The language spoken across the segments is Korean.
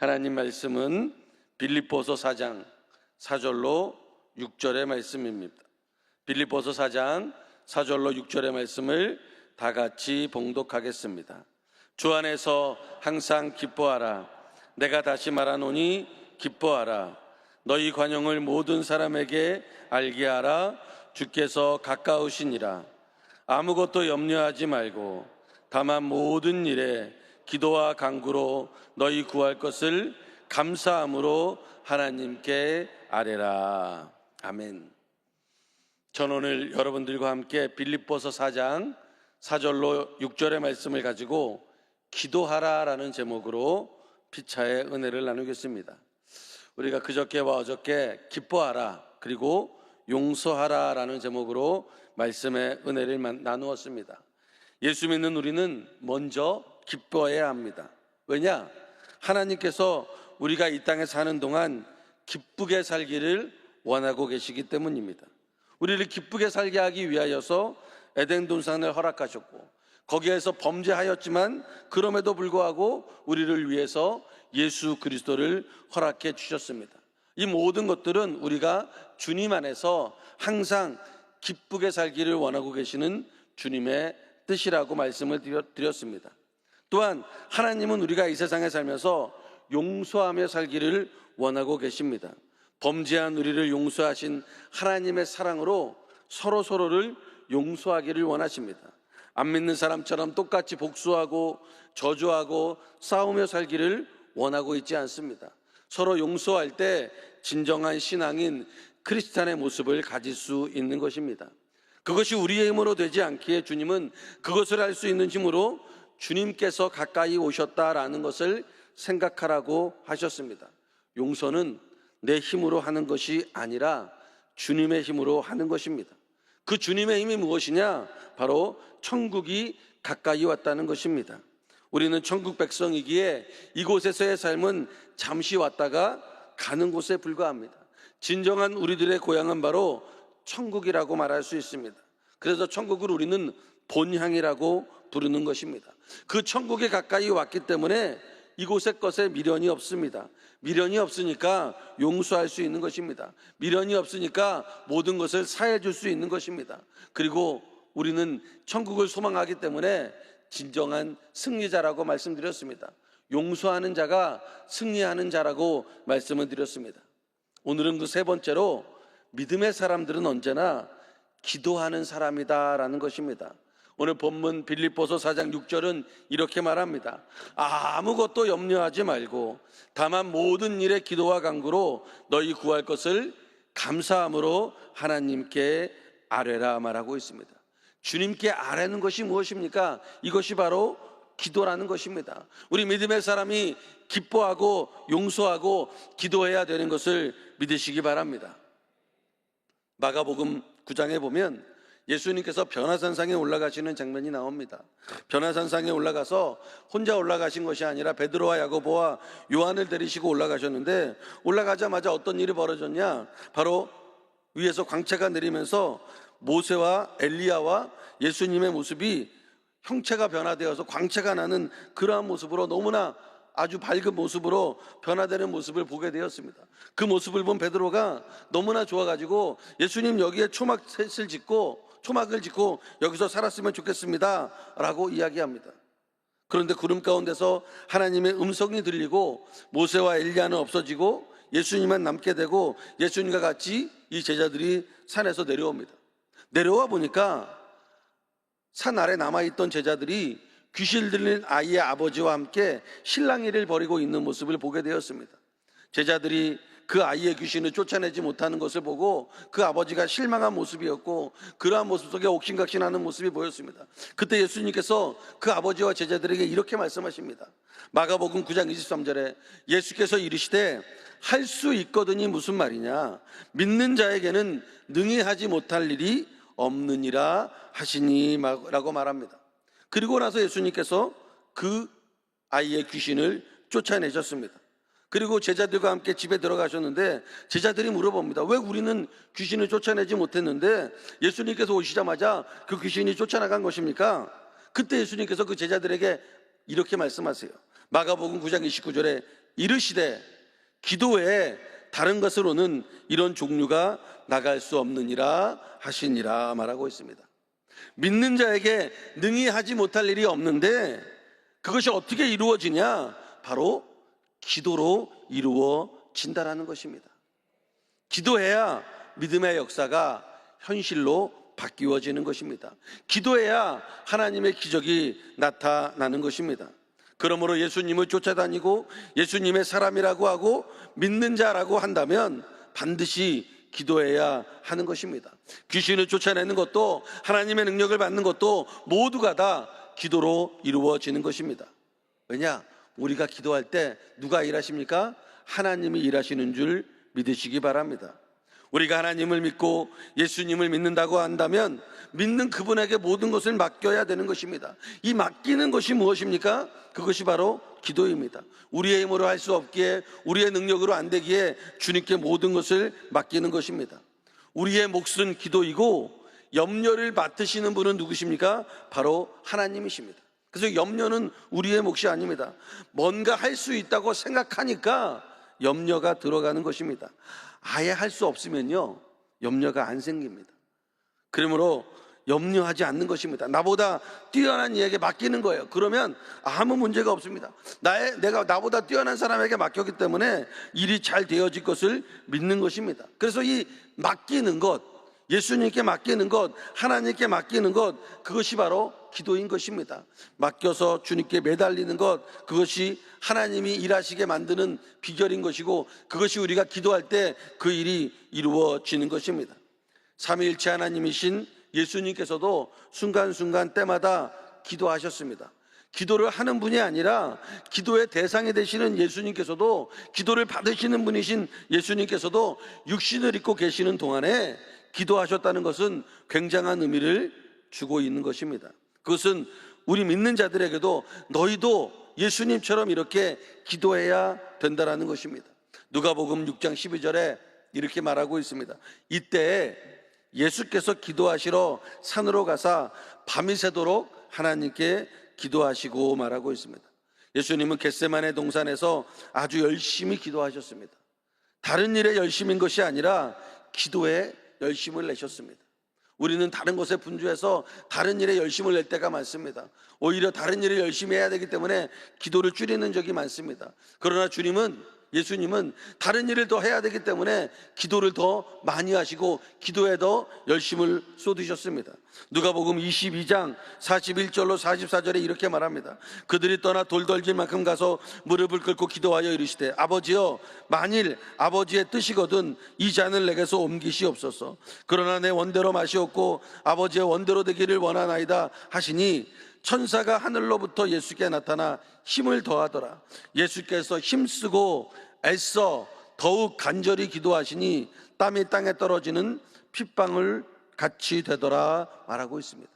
하나님 말씀은 빌립보서 4장 4절로 6절의 말씀입니다. 빌립보서 4장 4절로 6절의 말씀을 다 같이 봉독하겠습니다. 주 안에서 항상 기뻐하라. 내가 다시 말하노니 기뻐하라. 너희 관용을 모든 사람에게 알게 하라. 주께서 가까우시니라. 아무것도 염려하지 말고 다만 모든 일에 기도와 간구로 너희 구할 것을 감사함으로 하나님께 아뢰라. 아멘. 전 오늘 여러분들과 함께 빌립보서 4장 4절로 6절의 말씀을 가지고 기도하라라는 제목으로 피차의 은혜를 나누겠습니다. 우리가 그저께와 어저께 기뻐하라 그리고 용서하라라는 제목으로 말씀의 은혜를 나누었습니다. 예수 믿는 우리는 먼저 기뻐해야 합니다. 왜냐? 하나님께서 우리가 이 땅에 사는 동안 기쁘게 살기를 원하고 계시기 때문입니다. 우리를 기쁘게 살게 하기 위하여서 에덴 동산을 허락하셨고 거기에서 범죄하였지만 그럼에도 불구하고 우리를 위해서 예수 그리스도를 허락해 주셨습니다. 이 모든 것들은 우리가 주님 안에서 항상 기쁘게 살기를 원하고 계시는 주님의 뜻이라고 말씀을 드렸습니다. 또한 하나님은 우리가 이 세상에 살면서 용서하며 살기를 원하고 계십니다. 범죄한 우리를 용서하신 하나님의 사랑으로 서로 서로를 용서하기를 원하십니다. 안 믿는 사람처럼 똑같이 복수하고 저주하고 싸우며 살기를 원하고 있지 않습니다. 서로 용서할 때 진정한 신앙인 크리스찬의 모습을 가질 수 있는 것입니다. 그것이 우리의 힘으로 되지 않기에 주님은 그것을 할 수 있는 힘으로 주님께서 가까이 오셨다라는 것을 생각하라고 하셨습니다. 용서는 내 힘으로 하는 것이 아니라 주님의 힘으로 하는 것입니다. 그 주님의 힘이 무엇이냐? 바로 천국이 가까이 왔다는 것입니다. 우리는 천국 백성이기에 이곳에서의 삶은 잠시 왔다가 가는 곳에 불과합니다. 진정한 우리들의 고향은 바로 천국이라고 말할 수 있습니다. 그래서 천국을 우리는 본향이라고 부르는 것입니다. 그 천국에 가까이 왔기 때문에 이곳의 것에 미련이 없습니다. 미련이 없으니까 용서할 수 있는 것입니다. 미련이 없으니까 모든 것을 사해 줄 수 있는 것입니다. 그리고 우리는 천국을 소망하기 때문에 진정한 승리자라고 말씀드렸습니다. 용서하는 자가 승리하는 자라고 말씀을 드렸습니다. 오늘은 그 세 번째로 믿음의 사람들은 언제나 기도하는 사람이다라는 것입니다. 오늘 본문 빌립보서 4장 6절은 이렇게 말합니다. 아무것도 염려하지 말고 다만 모든 일에 기도와 간구로 너희 구할 것을 감사함으로 하나님께 아뢰라 말하고 있습니다. 주님께 아뢰는 것이 무엇입니까? 이것이 바로 기도라는 것입니다. 우리 믿음의 사람이 기뻐하고 용서하고 기도해야 되는 것을 믿으시기 바랍니다. 마가복음 9장에 보면 예수님께서 변화산상에 올라가시는 장면이 나옵니다. 변화산상에 올라가서 혼자 올라가신 것이 아니라 베드로와 야고보와 요한을 데리시고 올라가셨는데 올라가자마자 어떤 일이 벌어졌냐? 바로 위에서 광채가 내리면서 모세와 엘리야와 예수님의 모습이 형체가 변화되어서 광채가 나는 그러한 모습으로 너무나 아주 밝은 모습으로 변화되는 모습을 보게 되었습니다. 그 모습을 본 베드로가 너무나 좋아가지고 예수님 여기에 초막셋을 짓고 초막을 짓고 여기서 살았으면 좋겠습니다. 라고 이야기합니다. 그런데 구름 가운데서 하나님의 음성이 들리고 모세와 엘리야는 없어지고 예수님만 남게 되고 예수님과 같이 이 제자들이 산에서 내려옵니다. 내려와 보니까 산 아래 남아있던 제자들이 귀신 들린 아이의 아버지와 함께 실랑이를 벌이고 있는 모습을 보게 되었습니다. 제자들이 그 아이의 귀신을 쫓아내지 못하는 것을 보고 그 아버지가 실망한 모습이었고 그러한 모습 속에 옥신각신하는 모습이 보였습니다. 그때 예수님께서 그 아버지와 제자들에게 이렇게 말씀하십니다. 마가복음 9장 23절에 예수께서 이르시되 할 수 있거든이 무슨 말이냐? 믿는 자에게는 능히 하지 못할 일이 없느니라 하시니라고 말합니다. 그리고 나서 예수님께서 그 아이의 귀신을 쫓아내셨습니다. 그리고 제자들과 함께 집에 들어가셨는데 제자들이 물어봅니다. 왜 우리는 귀신을 쫓아내지 못했는데 예수님께서 오시자마자 그 귀신이 쫓아나간 것입니까? 그때 예수님께서 그 제자들에게 이렇게 말씀하세요. 마가복음 9장 29절에 이르시되 기도 외에 다른 것으로는 이런 종류가 나갈 수 없느니라 하시니라 말하고 있습니다. 믿는 자에게 능히 하지 못할 일이 없는데 그것이 어떻게 이루어지냐? 바로 기도로 이루어진다라는 것입니다. 기도해야 믿음의 역사가 현실로 바뀌어지는 것입니다. 기도해야 하나님의 기적이 나타나는 것입니다. 그러므로 예수님을 쫓아다니고 예수님의 사람이라고 하고 믿는 자라고 한다면 반드시 기도해야 하는 것입니다. 귀신을 쫓아내는 것도 하나님의 능력을 받는 것도 모두가 다 기도로 이루어지는 것입니다. 왜냐? 우리가 기도할 때 누가 일하십니까? 하나님이 일하시는 줄 믿으시기 바랍니다. 우리가 하나님을 믿고 예수님을 믿는다고 한다면 믿는 그분에게 모든 것을 맡겨야 되는 것입니다. 이 맡기는 것이 무엇입니까? 그것이 바로 기도입니다. 우리의 힘으로 할 수 없기에 우리의 능력으로 안 되기에 주님께 모든 것을 맡기는 것입니다. 우리의 몫은 기도이고 염려를 맡으시는 분은 누구십니까? 바로 하나님이십니다. 그래서 염려는 우리의 몫이 아닙니다. 뭔가 할 수 있다고 생각하니까 염려가 들어가는 것입니다. 아예 할 수 없으면요, 염려가 안 생깁니다. 그러므로 염려하지 않는 것입니다. 나보다 뛰어난 이에게 맡기는 거예요. 그러면 아무 문제가 없습니다. 나의, 내가 나보다 뛰어난 사람에게 맡겼기 때문에 일이 잘 되어질 것을 믿는 것입니다. 그래서 이 맡기는 것, 예수님께 맡기는 것, 하나님께 맡기는 것, 그것이 바로 기도인 것입니다. 맡겨서 주님께 매달리는 것, 그것이 하나님이 일하시게 만드는 비결인 것이고, 그것이 우리가 기도할 때 그 일이 이루어지는 것입니다. 삼위일체 하나님이신 예수님께서도 순간순간 때마다 기도하셨습니다. 기도를 하는 분이 아니라 기도의 대상이 되시는 예수님께서도 기도를 받으시는 분이신 예수님께서도 육신을 입고 계시는 동안에 기도하셨다는 것은 굉장한 의미를 주고 있는 것입니다. 그것은 우리 믿는 자들에게도 너희도 예수님처럼 이렇게 기도해야 된다라는 것입니다. 누가복음 6장 12절에 이렇게 말하고 있습니다. 이때 예수께서 기도하시러 산으로 가사 밤이 새도록 하나님께 기도하시고 말하고 있습니다. 예수님은 겟세만의 동산에서 아주 열심히 기도하셨습니다. 다른 일에 열심인 것이 아니라 기도에 열심을 내셨습니다. 우리는 다른 것에 분주해서 다른 일에 열심을 낼 때가 많습니다. 오히려 다른 일을 열심히 해야 되기 때문에 기도를 줄이는 적이 많습니다. 그러나 주님은 예수님은 다른 일을 더 해야 되기 때문에 기도를 더 많이 하시고 기도에 더 열심을 쏟으셨습니다. 누가복음 22장 41절로 44절에 이렇게 말합니다. 그들이 떠나 돌덜질 만큼 가서 무릎을 꿇고 기도하여 이르시되 아버지여 만일 아버지의 뜻이거든 이 잔을 내게서 옮기시옵소서. 그러나 내 원대로 마시옵고 아버지의 원대로 되기를 원하나이다 하시니 천사가 하늘로부터 예수께 나타나 힘을 더하더라. 예수께서 힘쓰고 애써 더욱 간절히 기도하시니 땀이 땅에 떨어지는 핏방울 같이 되더라 말하고 있습니다.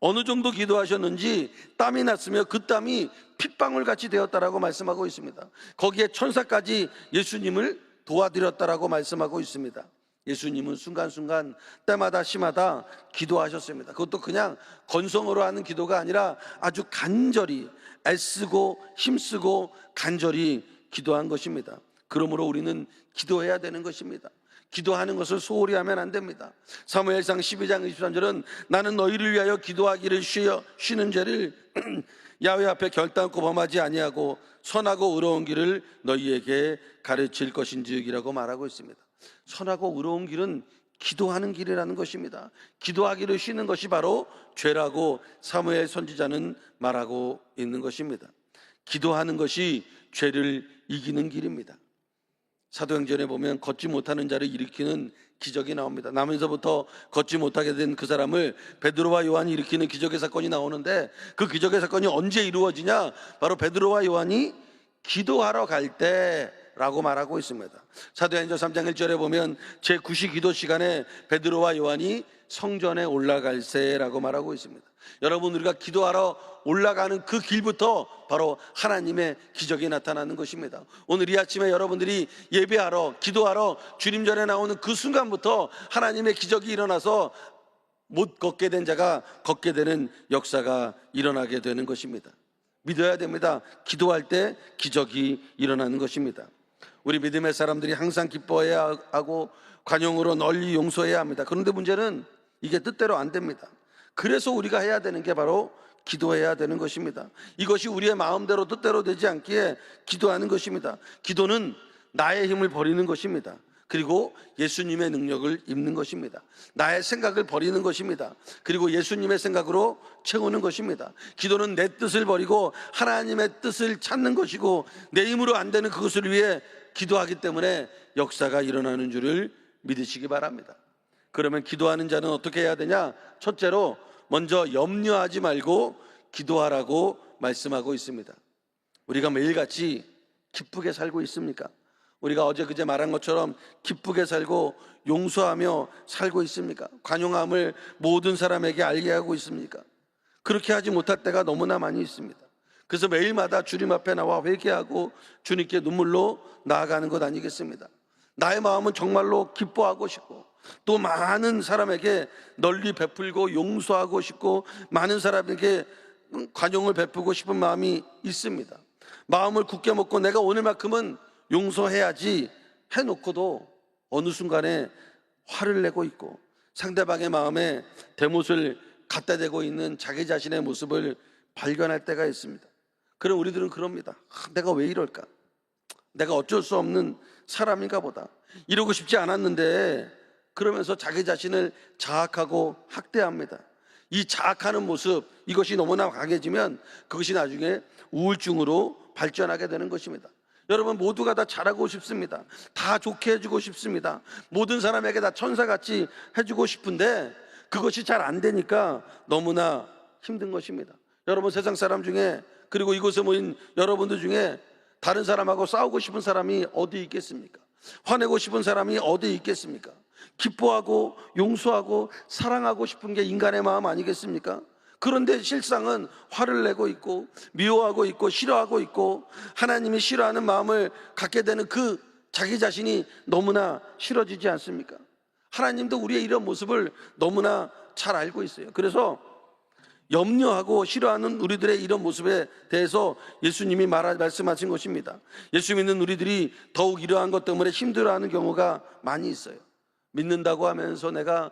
어느 정도 기도하셨는지 땀이 났으며 그 땀이 핏방울 같이 되었다라고 말씀하고 있습니다. 거기에 천사까지 예수님을 도와드렸다라고 말씀하고 있습니다. 예수님은 순간순간 때마다 시마다 기도하셨습니다. 그것도 그냥 건성으로 하는 기도가 아니라 아주 간절히 애쓰고 힘쓰고 간절히 기도한 것입니다. 그러므로 우리는 기도해야 되는 것입니다. 기도하는 것을 소홀히 하면 안 됩니다. 사무엘상 12장 23절은 나는 너희를 위하여 기도하기를 쉬어, 쉬는 죄를 야훼 앞에 결단코 범하지 아니하고 선하고 의로운 길을 너희에게 가르칠 것인지이라고 말하고 있습니다. 선하고 의로운 길은 기도하는 길이라는 것입니다. 기도하기를 쉬는 것이 바로 죄라고 사무엘 선지자는 말하고 있는 것입니다. 기도하는 것이 죄를 이기는 길입니다. 사도행전에 보면 걷지 못하는 자를 일으키는 기적이 나옵니다. 나면서부터 걷지 못하게 된 그 사람을 베드로와 요한이 일으키는 기적의 사건이 나오는데 그 기적의 사건이 언제 이루어지냐? 바로 베드로와 요한이 기도하러 갈 때 라고 말하고 있습니다. 사도행전 3장 1절에 보면 제 9시 기도 시간에 베드로와 요한이 성전에 올라갈새라고 말하고 있습니다. 여러분 우리가 기도하러 올라가는 그 길부터 바로 하나님의 기적이 나타나는 것입니다. 오늘 이 아침에 여러분들이 예배하러 기도하러 주님 전에 나오는 그 순간부터 하나님의 기적이 일어나서 못 걷게 된 자가 걷게 되는 역사가 일어나게 되는 것입니다. 믿어야 됩니다. 기도할 때 기적이 일어나는 것입니다. 우리 믿음의 사람들이 항상 기뻐해야 하고 관용으로 널리 용서해야 합니다. 그런데 문제는 이게 뜻대로 안 됩니다. 그래서 우리가 해야 되는 게 바로 기도해야 되는 것입니다. 이것이 우리의 마음대로 뜻대로 되지 않기에 기도하는 것입니다. 기도는 나의 힘을 버리는 것입니다. 그리고 예수님의 능력을 입는 것입니다. 나의 생각을 버리는 것입니다. 그리고 예수님의 생각으로 채우는 것입니다. 기도는 내 뜻을 버리고 하나님의 뜻을 찾는 것이고 내 힘으로 안 되는 그것을 위해 기도하기 때문에 역사가 일어나는 줄을 믿으시기 바랍니다. 그러면 기도하는 자는 어떻게 해야 되냐? 첫째로 먼저 염려하지 말고 기도하라고 말씀하고 있습니다. 우리가 매일같이 기쁘게 살고 있습니까? 우리가 어제 그제 말한 것처럼 기쁘게 살고 용서하며 살고 있습니까? 관용함을 모든 사람에게 알게 하고 있습니까? 그렇게 하지 못할 때가 너무나 많이 있습니다. 그래서 매일마다 주님 앞에 나와 회개하고 주님께 눈물로 나아가는 것 아니겠습니다. 나의 마음은 정말로 기뻐하고 싶고 또 많은 사람에게 널리 베풀고 용서하고 싶고 많은 사람에게 관용을 베푸고 싶은 마음이 있습니다. 마음을 굳게 먹고 내가 오늘만큼은 용서해야지 해놓고도 어느 순간에 화를 내고 있고 상대방의 마음에 대못을 갖다 대고 있는 자기 자신의 모습을 발견할 때가 있습니다. 그럼 우리들은 그럽니다. 아, 내가 왜 이럴까? 내가 어쩔 수 없는 사람인가 보다. 이러고 싶지 않았는데 그러면서 자기 자신을 자학하고 학대합니다. 이 자학하는 모습 이것이 너무나 강해지면 그것이 나중에 우울증으로 발전하게 되는 것입니다. 여러분 모두가 다 잘하고 싶습니다. 다 좋게 해주고 싶습니다. 모든 사람에게 다 천사같이 해주고 싶은데 그것이 잘 안 되니까 너무나 힘든 것입니다. 여러분 세상 사람 중에 그리고 이곳에 모인 여러분들 중에 다른 사람하고 싸우고 싶은 사람이 어디 있겠습니까? 화내고 싶은 사람이 어디 있겠습니까? 기뻐하고 용서하고 사랑하고 싶은 게 인간의 마음 아니겠습니까? 그런데 실상은 화를 내고 있고 미워하고 있고 싫어하고 있고 하나님이 싫어하는 마음을 갖게 되는 그 자기 자신이 너무나 싫어지지 않습니까? 하나님도 우리의 이런 모습을 너무나 잘 알고 있어요. 그래서 염려하고 싫어하는 우리들의 이런 모습에 대해서 예수님이 말하, 말씀하신 것입니다. 예수 믿는 우리들이 더욱 이러한 것 때문에 힘들어하는 경우가 많이 있어요. 믿는다고 하면서 내가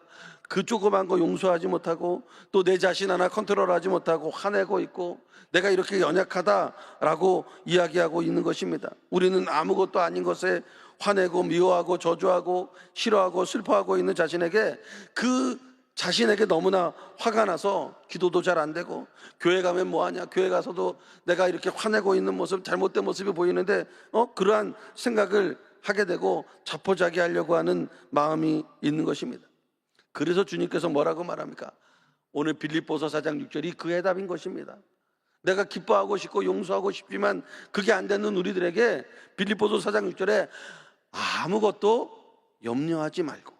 그 조그만 거 용서하지 못하고 또 내 자신 하나 컨트롤하지 못하고 화내고 있고 내가 이렇게 연약하다라고 이야기하고 있는 것입니다. 우리는 아무것도 아닌 것에 화내고 미워하고 저주하고 싫어하고 슬퍼하고 있는 자신에게 그 자신에게 너무나 화가 나서 기도도 잘 안 되고 교회 가면 뭐하냐 교회 가서도 내가 이렇게 화내고 있는 모습 잘못된 모습이 보이는데 어 그러한 생각을 하게 되고 자포자기 하려고 하는 마음이 있는 것입니다. 그래서 주님께서 뭐라고 말합니까? 오늘 빌립보서 4장 6절이 그 해답인 것입니다. 내가 기뻐하고 싶고 용서하고 싶지만 그게 안 되는 우리들에게 빌립보서 4장 6절에 아무것도 염려하지 말고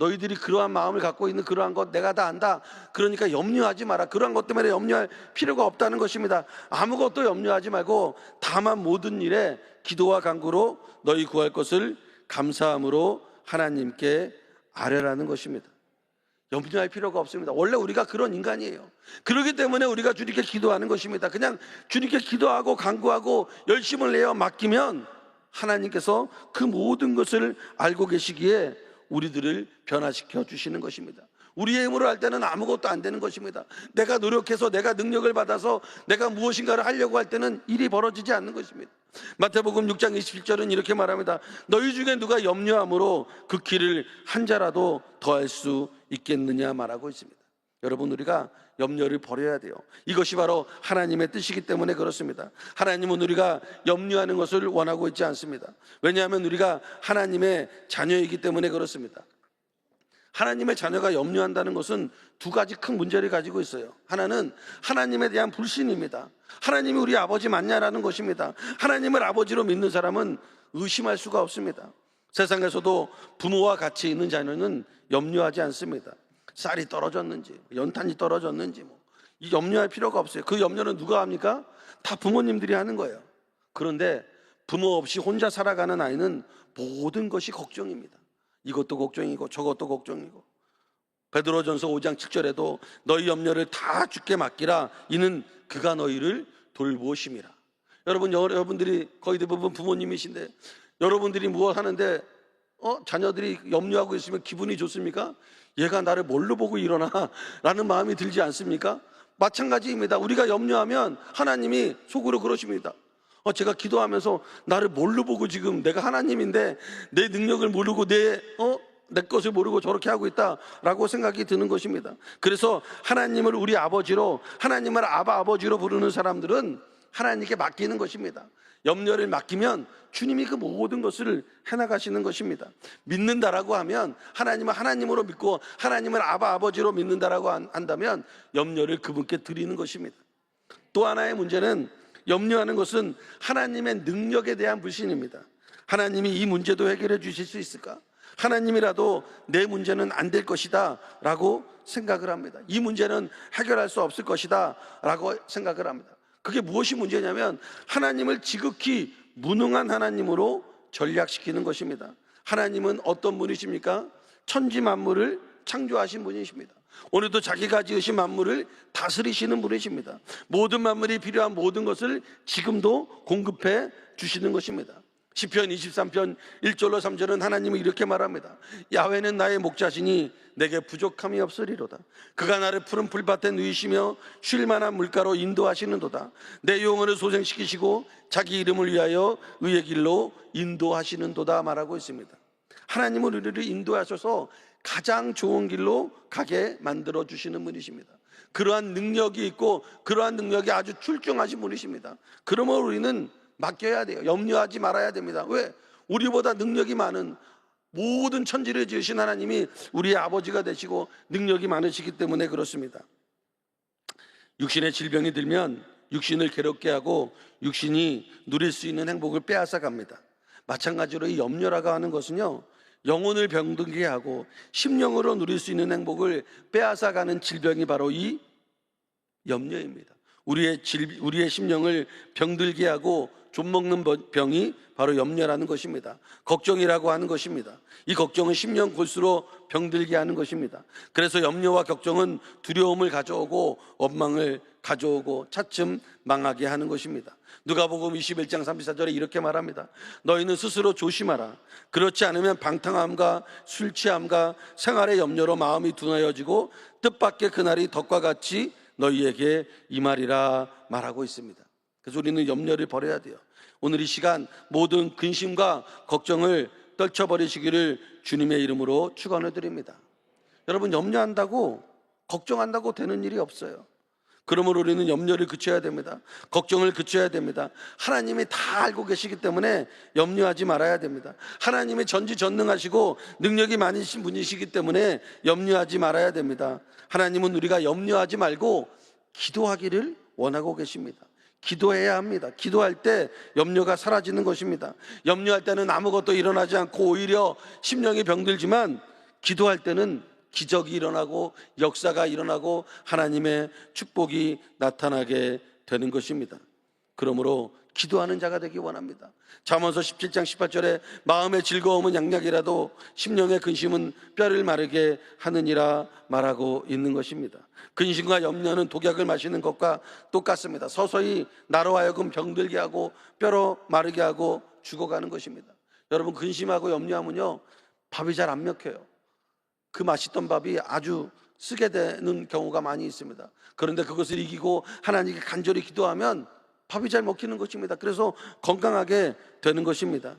너희들이 그러한 마음을 갖고 있는 그러한 것 내가 다 안다. 그러니까 염려하지 마라. 그러한 것 때문에 염려할 필요가 없다는 것입니다. 아무것도 염려하지 말고 다만 모든 일에 기도와 간구로 너희 구할 것을 감사함으로 하나님께 아뢰라는 것입니다. 염려할 필요가 없습니다. 원래 우리가 그런 인간이에요. 그렇기 때문에 우리가 주님께 기도하는 것입니다. 그냥 주님께 기도하고 간구하고 열심을 내어 맡기면 하나님께서 그 모든 것을 알고 계시기에 우리들을 변화시켜 주시는 것입니다. 우리의 힘으로 할 때는 아무것도 안 되는 것입니다. 내가 노력해서 내가 능력을 받아서 내가 무엇인가를 하려고 할 때는 일이 벌어지지 않는 것입니다. 마태복음 6장 27절은 이렇게 말합니다. 너희 중에 누가 염려함으로 그 길을 한 자라도 더할 수 있겠느냐 말하고 있습니다. 여러분 우리가 염려를 버려야 돼요. 이것이 바로 하나님의 뜻이기 때문에 그렇습니다. 하나님은 우리가 염려하는 것을 원하고 있지 않습니다. 왜냐하면 우리가 하나님의 자녀이기 때문에 그렇습니다. 하나님의 자녀가 염려한다는 것은 두 가지 큰 문제를 가지고 있어요. 하나는 하나님에 대한 불신입니다. 하나님이 우리 아버지 맞냐라는 것입니다. 하나님을 아버지로 믿는 사람은 의심할 수가 없습니다. 세상에서도 부모와 같이 있는 자녀는 염려하지 않습니다. 쌀이 떨어졌는지, 연탄이 떨어졌는지, 뭐. 이 염려할 필요가 없어요. 그 염려는 누가 합니까? 다 부모님들이 하는 거예요. 그런데 부모 없이 혼자 살아가는 아이는 모든 것이 걱정입니다. 이것도 걱정이고 저것도 걱정이고. 베드로전서 5장 7절에도 너희 염려를 다 주께 맡기라. 이는 그가 너희를 돌보심이라. 여러분 여러분들이 거의 대부분 부모님이신데 여러분들이 무엇 하는데 어 자녀들이 염려하고 있으면 기분이 좋습니까? 얘가 나를 뭘로 보고 일어나 라는 마음이 들지 않습니까? 마찬가지입니다. 우리가 염려하면 하나님이 속으로 그러십니다. 어, 제가 기도하면서 나를 뭘로 보고 지금 내가 하나님인데 내 능력을 모르고 내, 어, 내 것을 모르고 저렇게 하고 있다라고 생각이 드는 것입니다. 그래서 하나님을 우리 아버지로, 하나님을 아바 아버지로 부르는 사람들은 하나님께 맡기는 것입니다. 염려를 맡기면 주님이 그 모든 것을 해나가시는 것입니다. 믿는다라고 하면 하나님을 하나님으로 믿고 하나님을 아바 아버지로 믿는다라고 한- 한다면 염려를 그분께 드리는 것입니다. 또 하나의 문제는 염려하는 것은 하나님의 능력에 대한 불신입니다. 하나님이 이 문제도 해결해 주실 수 있을까? 하나님이라도 내 문제는 안 될 것이다 라고 생각을 합니다. 이 문제는 해결할 수 없을 것이다 라고 생각을 합니다. 그게 무엇이 문제냐면 하나님을 지극히 무능한 하나님으로 전략시키는 것입니다. 하나님은 어떤 분이십니까? 천지 만물을 창조하신 분이십니다. 오늘도 자기가 지으신 만물을 다스리시는 분이십니다. 모든 만물이 필요한 모든 것을 지금도 공급해 주시는 것입니다. 시편 23편 1절로 3절은 하나님이 이렇게 말합니다. 야훼는 나의 목자시니 내게 부족함이 없으리로다. 그가 나를 푸른 풀밭에 누이시며 쉴 만한 물가로 인도하시는도다. 내 영혼을 소생시키시고 자기 이름을 위하여 의의 길로 인도하시는도다 말하고 있습니다. 하나님은 우리를 인도하셔서 가장 좋은 길로 가게 만들어 주시는 분이십니다. 그러한 능력이 있고 그러한 능력이 아주 출중하신 분이십니다. 그러면 우리는 맡겨야 돼요. 염려하지 말아야 됩니다. 왜? 우리보다 능력이 많은 모든 천지를 지으신 하나님이 우리의 아버지가 되시고 능력이 많으시기 때문에 그렇습니다. 육신의 질병이 들면 육신을 괴롭게 하고 육신이 누릴 수 있는 행복을 빼앗아 갑니다. 마찬가지로 이 염려라고 하는 것은요, 영혼을 병들게 하고 심령으로 누릴 수 있는 행복을 빼앗아 가는 질병이 바로 이 염려입니다. 우리의 질, 우리의 심령을 병들게 하고 좀 먹는 병이 바로 염려라는 것입니다. 걱정이라고 하는 것입니다. 이 걱정은 심령 골수로 병들게 하는 것입니다. 그래서 염려와 걱정은 두려움을 가져오고 원망을 가져오고 차츰 망하게 하는 것입니다. 누가복음 21장 34절에 이렇게 말합니다. 너희는 스스로 조심하라. 그렇지 않으면 방탕함과 술 취함과 생활의 염려로 마음이 둔하여지고 뜻밖의 그날이 덕과 같이 너희에게 이 말이라 말하고 있습니다. 그래서 우리는 염려를 버려야 돼요. 오늘 이 시간 모든 근심과 걱정을 떨쳐버리시기를 주님의 이름으로 축원을 드립니다. 여러분 염려한다고 걱정한다고 되는 일이 없어요. 그러므로 우리는 염려를 그쳐야 됩니다. 걱정을 그쳐야 됩니다. 하나님이 다 알고 계시기 때문에 염려하지 말아야 됩니다. 하나님이 전지전능하시고 능력이 많으신 분이시기 때문에 염려하지 말아야 됩니다. 하나님은 우리가 염려하지 말고 기도하기를 원하고 계십니다. 기도해야 합니다. 기도할 때 염려가 사라지는 것입니다. 염려할 때는 아무것도 일어나지 않고 오히려 심령이 병들지만 기도할 때는 기적이 일어나고 역사가 일어나고 하나님의 축복이 나타나게 되는 것입니다. 그러므로 기도하는 자가 되기 원합니다. 잠언서 17장 18절에 마음의 즐거움은 양약이라도 심령의 근심은 뼈를 마르게 하느니라 말하고 있는 것입니다. 근심과 염려는 독약을 마시는 것과 똑같습니다. 서서히 나로 하여금 병들게 하고 뼈로 마르게 하고 죽어가는 것입니다. 여러분 근심하고 염려하면요 밥이 잘 안 먹혀요. 그 맛있던 밥이 아주 쓰게 되는 경우가 많이 있습니다. 그런데 그것을 이기고 하나님께 간절히 기도하면 밥이 잘 먹히는 것입니다. 그래서 건강하게 되는 것입니다.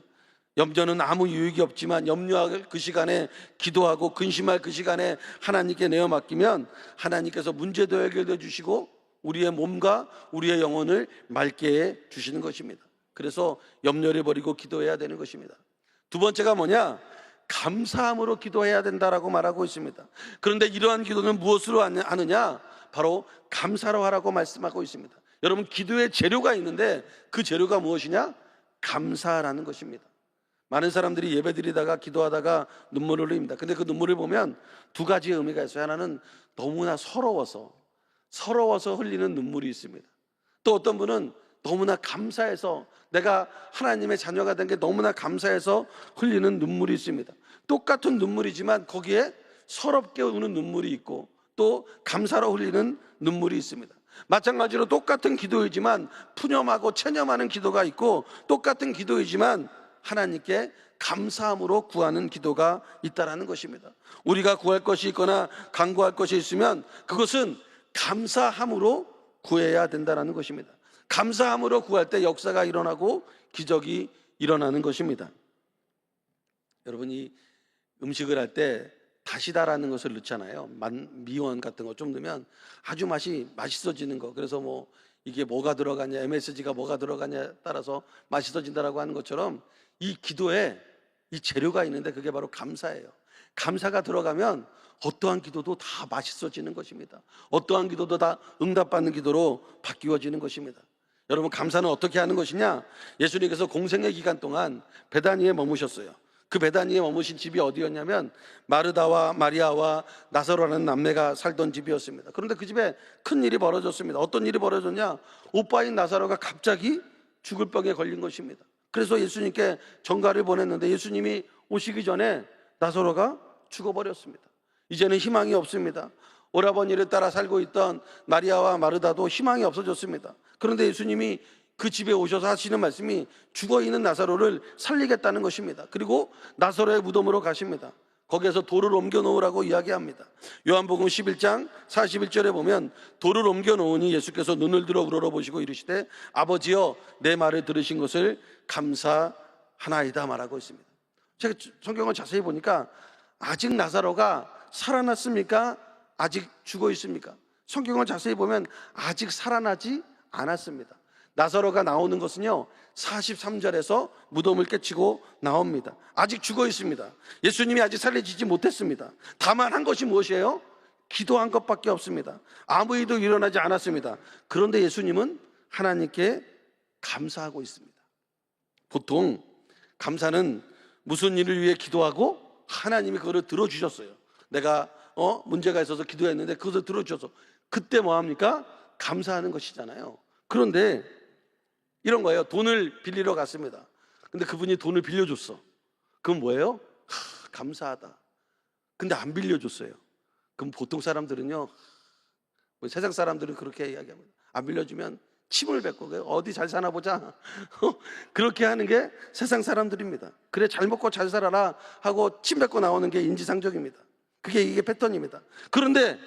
염려는 아무 유익이 없지만 염려할 그 시간에 기도하고 근심할 그 시간에 하나님께 내어 맡기면 하나님께서 문제도 해결해 주시고 우리의 몸과 우리의 영혼을 맑게 해 주시는 것입니다. 그래서 염려를 버리고 기도해야 되는 것입니다. 두 번째가 뭐냐? 감사함으로 기도해야 된다라고 말하고 있습니다. 그런데 이러한 기도는 무엇으로 하느냐? 바로 감사로 하라고 말씀하고 있습니다. 여러분 기도의 재료가 있는데 그 재료가 무엇이냐? 감사라는 것입니다. 많은 사람들이 예배드리다가 기도하다가 눈물을 흘립니다. 근데 그 눈물을 보면 두 가지 의미가 있어요. 하나는 너무나 서러워서 서러워서 흘리는 눈물이 있습니다. 또 어떤 분은 너무나 감사해서 내가 하나님의 자녀가 된 게 너무나 감사해서 흘리는 눈물이 있습니다. 똑같은 눈물이지만 거기에 서럽게 우는 눈물이 있고 또 감사로 흘리는 눈물이 있습니다. 마찬가지로 똑같은 기도이지만 푸념하고 체념하는 기도가 있고 똑같은 기도이지만 하나님께 감사함으로 구하는 기도가 있다라는 것입니다. 우리가 구할 것이 있거나 간구할 것이 있으면 그것은 감사함으로 구해야 된다라는 것입니다. 감사함으로 구할 때 역사가 일어나고 기적이 일어나는 것입니다. 여러분이 음식을 할 때 다시다라는 것을 넣잖아요. 만- 미원 같은 거 좀 넣으면 아주 맛이 맛있어지는 거. 그래서 뭐 이게 뭐가 들어가냐, MSG가 뭐가 들어가냐에 따라서 맛있어진다라고 하는 것처럼 이 기도에 이 재료가 있는데 그게 바로 감사예요. 감사가 들어가면 어떠한 기도도 다 맛있어지는 것입니다. 어떠한 기도도 다 응답받는 기도로 바뀌어지는 것입니다. 여러분 감사는 어떻게 하는 것이냐? 예수님께서 공생의 기간 동안 베다니에 머무셨어요. 그 베다니에 머무신 집이 어디였냐면 마르다와 마리아와 나사로라는 남매가 살던 집이었습니다. 그런데 그 집에 큰 일이 벌어졌습니다. 어떤 일이 벌어졌냐? 오빠인 나사로가 갑자기 죽을 병에 걸린 것입니다. 그래서 예수님께 전가를 보냈는데 예수님이 오시기 전에 나사로가 죽어버렸습니다. 이제는 희망이 없습니다. 오라버니를 따라 살고 있던 마리아와 마르다도 희망이 없어졌습니다. 그런데 예수님이 그 집에 오셔서 하시는 말씀이 죽어 있는 나사로를 살리겠다는 것입니다. 그리고 나사로의 무덤으로 가십니다. 거기에서 돌을 옮겨 놓으라고 이야기합니다. 요한복음 11장 41절에 보면 돌을 옮겨 놓으니 예수께서 눈을 들어 우러러 보시고 이르시되 아버지여 내 말을 들으신 것을 감사하나이다 말하고 있습니다. 제가 성경을 자세히 보니까 아직 나사로가 살아났습니까? 아직 죽어 있습니까? 성경을 자세히 보면 아직 살아나지 않았습니다. 나사로가 나오는 것은요, 43절에서 무덤을 깨치고 나옵니다. 아직 죽어 있습니다. 예수님이 아직 살려지지 못했습니다. 다만 한 것이 무엇이에요? 기도한 것밖에 없습니다. 아무 일도 일어나지 않았습니다. 그런데 예수님은 하나님께 감사하고 있습니다. 보통 감사는 무슨 일을 위해 기도하고 하나님이 그거를 들어주셨어요. 내가 어 문제가 있어서 기도했는데 그것을 들어주셔서 그때 뭐 합니까? 감사하는 것이잖아요. 그런데 이런 거예요. 돈을 빌리러 갔습니다. 근데 그분이 돈을 빌려줬어. 그럼 뭐예요? 하, 감사하다. 근데 안 빌려줬어요. 그럼 보통 사람들은요, 뭐 세상 사람들은 그렇게 이야기합니다. 안 빌려주면 침을 뱉고. 어디 잘 사나 보자. 그렇게 하는 게 세상 사람들입니다. 그래 잘 먹고 잘 살아라 하고 침 뱉고 나오는 게 인지상정입니다. 그게 이게 패턴입니다. 그런데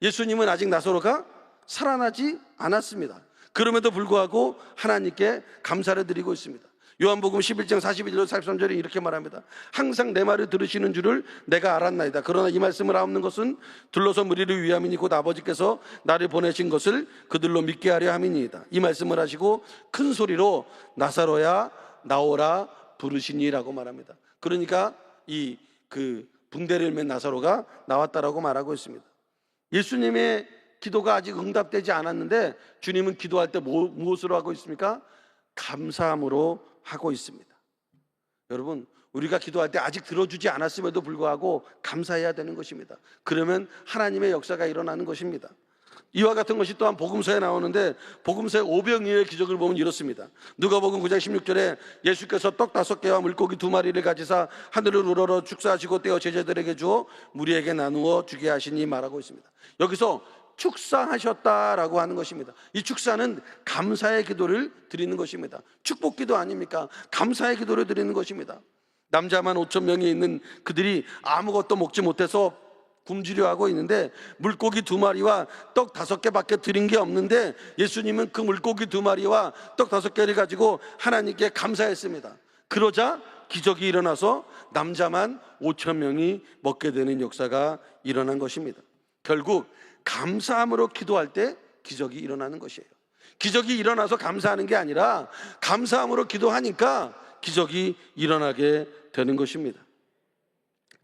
예수님은 아직 나사로가 살아나지 않았습니다. 그럼에도 불구하고 하나님께 감사를 드리고 있습니다. 요한복음 11장 41절 43절에 이렇게 말합니다. 항상 내 말을 들으시는 줄을 내가 알았나이다. 그러나 이 말씀을 하옵는 것은 둘러서 무리를 위함이니 곧 아버지께서 나를 보내신 것을 그들로 믿게 하려 함이니이다. 이 말씀을 하시고 큰 소리로 나사로야 나오라 부르시니라고 말합니다. 그러니까 이 그 붕대를 맨 나사로가 나왔다라고 말하고 있습니다. 예수님의 기도가 아직 응답되지 않았는데 주님은 기도할 때 뭐- 무엇으로 하고 있습니까? 감사함으로 하고 있습니다. 여러분, 우리가 기도할 때 아직 들어주지 않았음에도 불구하고 감사해야 되는 것입니다. 그러면 하나님의 역사가 일어나는 것입니다. 이와 같은 것이 또한 복음서에 나오는데 복음서의 오병이어의 기적을 보면 이렇습니다. 누가복음 9장 16절에 예수께서 떡 다섯 개와 물고기 두 마리를 가지사 하늘을 우러러 축사하시고 떼어 제자들에게 주어 무리에게 나누어 주게 하시니 말하고 있습니다. 여기서 축사하셨다라고 하는 것입니다. 이 축사는 감사의 기도를 드리는 것입니다. 축복 기도 아닙니까? 감사의 기도를 드리는 것입니다. 남자만 5천 명이 있는 그들이 아무것도 먹지 못해서 굶주려 하고 있는데 물고기 두 마리와 떡 다섯 개밖에 드린 게 없는데 예수님은 그 물고기 두 마리와 떡 다섯 개를 가지고 하나님께 감사했습니다. 그러자 기적이 일어나서 남자만 5천 명이 먹게 되는 역사가 일어난 것입니다. 결국 감사함으로 기도할 때 기적이 일어나는 것이에요. 기적이 일어나서 감사하는 게 아니라 감사함으로 기도하니까 기적이 일어나게 되는 것입니다.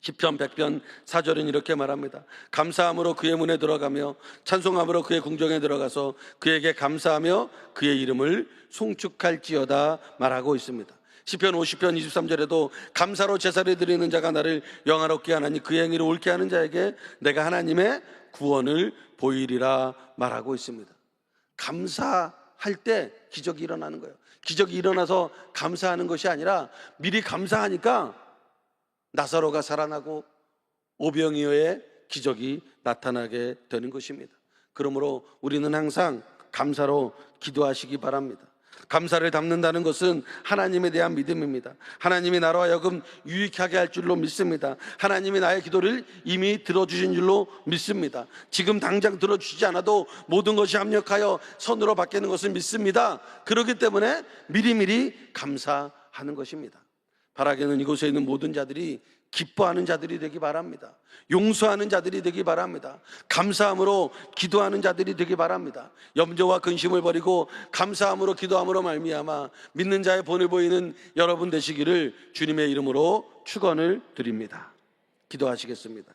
시편 100편 4절은 이렇게 말합니다. 감사함으로 그의 문에 들어가며 찬송함으로 그의 궁정에 들어가서 그에게 감사하며 그의 이름을 송축할지어다 말하고 있습니다. 시편 50편 23절에도 감사로 제사를 드리는 자가 나를 영화롭게 하나니 그의 행위를 옳게 하는 자에게 내가 하나님의 구원을 보이리라 말하고 있습니다. 감사할 때 기적이 일어나는 거예요. 기적이 일어나서 감사하는 것이 아니라 미리 감사하니까 나사로가 살아나고 오병이어의 기적이 나타나게 되는 것입니다. 그러므로 우리는 항상 감사로 기도하시기 바랍니다. 감사를 담는다는 것은 하나님에 대한 믿음입니다. 하나님이 나로 하여금 유익하게 할 줄로 믿습니다. 하나님이 나의 기도를 이미 들어주신 줄로 믿습니다. 지금 당장 들어주시지 않아도 모든 것이 합력하여 선으로 바뀌는 것을 믿습니다. 그렇기 때문에 미리미리 감사하는 것입니다. 바라기는 이곳에 있는 모든 자들이 기뻐하는 자들이 되기 바랍니다. 용서하는 자들이 되기 바랍니다. 감사함으로 기도하는 자들이 되기 바랍니다. 염려와 근심을 버리고 감사함으로 기도함으로 말미암아 믿는 자의 본을 보이는 여러분 되시기를 주님의 이름으로 축원을 드립니다. 기도하시겠습니다.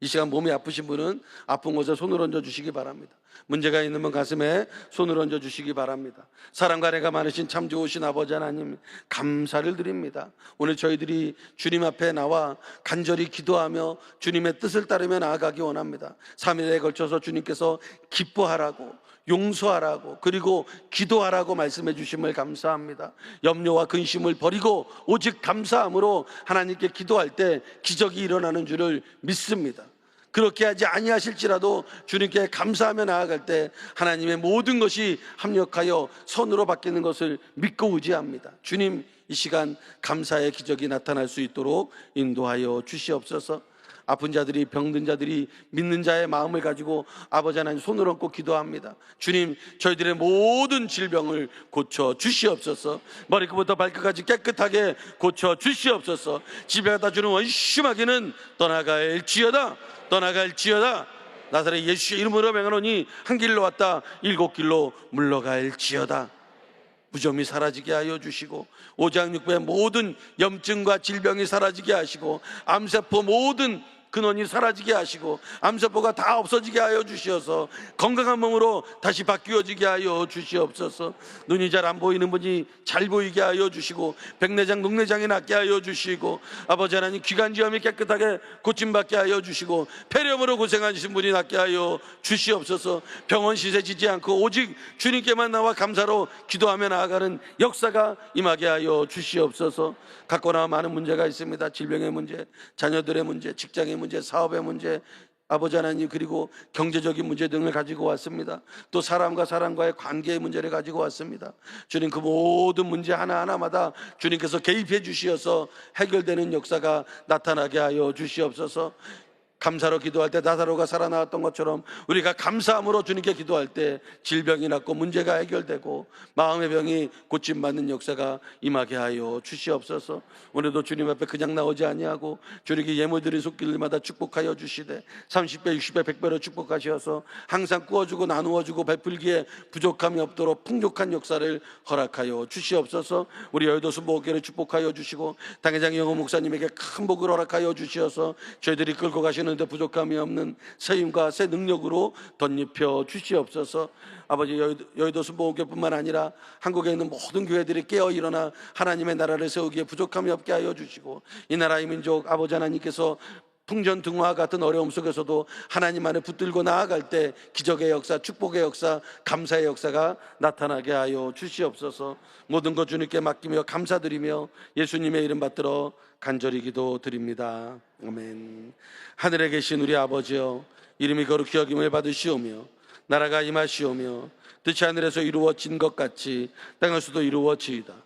이 시간 몸이 아프신 분은 아픈 곳에 손을 얹어 주시기 바랍니다. 문제가 있는 분 가슴에 손을 얹어 주시기 바랍니다. 사랑과 내가 많으신 참 좋으신 아버지 하나님 감사를 드립니다. 오늘 저희들이 주님 앞에 나와 간절히 기도하며 주님의 뜻을 따르며 나아가기 원합니다. 3일에 걸쳐서 주님께서 기뻐하라고 용서하라고 그리고 기도하라고 말씀해 주심을 감사합니다. 염려와 근심을 버리고 오직 감사함으로 하나님께 기도할 때 기적이 일어나는 줄을 믿습니다. 그렇게 하지 아니하실지라도 주님께 감사하며 나아갈 때 하나님의 모든 것이 합력하여 선으로 바뀌는 것을 믿고 의지합니다. 주님 이 시간 감사의 기적이 나타날 수 있도록 인도하여 주시옵소서. 아픈 자들이 병든 자들이 믿는 자의 마음을 가지고 아버지 하나님 손을 얹고 기도합니다. 주님 저희들의 모든 질병을 고쳐 주시옵소서. 머리끝부터 발끝까지 깨끗하게 고쳐 주시옵소서. 집에 갖다 주는 원심하게는 떠나갈지어다. 떠나갈지어다. 나사렛 예수의 이름으로 명하노니 한 길로 왔다 일곱 길로 물러갈지어다. 무좀이 사라지게 하여 주시고 오장육부의 모든 염증과 질병이 사라지게 하시고 암세포 모든 근원이 사라지게 하시고 암세포가 다 없어지게 하여 주시어서 건강한 몸으로 다시 바뀌어지게 하여 주시옵소서. 눈이 잘 안 보이는 분이 잘 보이게 하여 주시고 백내장 녹내장이 낫게 하여 주시고 아버지 하나님 기관지염이 깨끗하게 고침받게 하여 주시고 폐렴으로 고생하신 분이 낫게 하여 주시옵소서. 병원 시세 지지 않고 오직 주님께만 나와 감사로 기도하며 나아가는 역사가 임하게 하여 주시옵소서. 갖고 나와 많은 문제가 있습니다. 질병의 문제 자녀들의 문제 직장의 문제 사업의 문제 아버지 하나님 그리고 경제적인 문제 등을 가지고 왔습니다. 또 사람과 사람과의 관계의 문제를 가지고 왔습니다. 주님 그 모든 문제 하나하나마다 주님께서 개입해 주시어서 해결되는 역사가 나타나게 하여 주시옵소서. 감사로 기도할 때 나사로가 살아나왔던 것처럼 우리가 감사함으로 주님께 기도할 때 질병이 낫고 문제가 해결되고 마음의 병이 고침 받는 역사가 임하게 하여 주시옵소서. 오늘도 주님 앞에 그냥 나오지 아니하고 주님께 예물들이 속길마다 축복하여 주시되 30배, 60배, 100배로 축복하셔서 항상 구워주고 나누어주고 베풀기에 부족함이 없도록 풍족한 역사를 허락하여 주시옵소서. 우리 여의도 순복교를 축복하여 주시고 당회장 영호 목사님에게 큰 복을 허락하여 주시어서 저희들이 끌고 가시는 데 부족함이 없는 새 힘과 새 능력으로 덧입혀 주시옵소서. 아버지 여의도 순복음교뿐만 아니라 한국에 있는 모든 교회들이 깨어 일어나 하나님의 나라를 세우기에 부족함이 없게 하여 주시고 이 나라의 민족 아버지 하나님께서 풍전등화 같은 어려움 속에서도 하나님 안에 붙들고 나아갈 때 기적의 역사, 축복의 역사, 감사의 역사가 나타나게 하여 주시옵소서. 모든 것 주님께 맡기며 감사드리며 예수님의 이름 받들어 간절히 기도 드립니다. 아멘. 하늘에 계신 우리 아버지여 이름이 거룩히 여김을 받으시오며 나라가 임하시오며 뜻이 하늘에서 이루어진 것 같이 땅에서도 이루어지이다.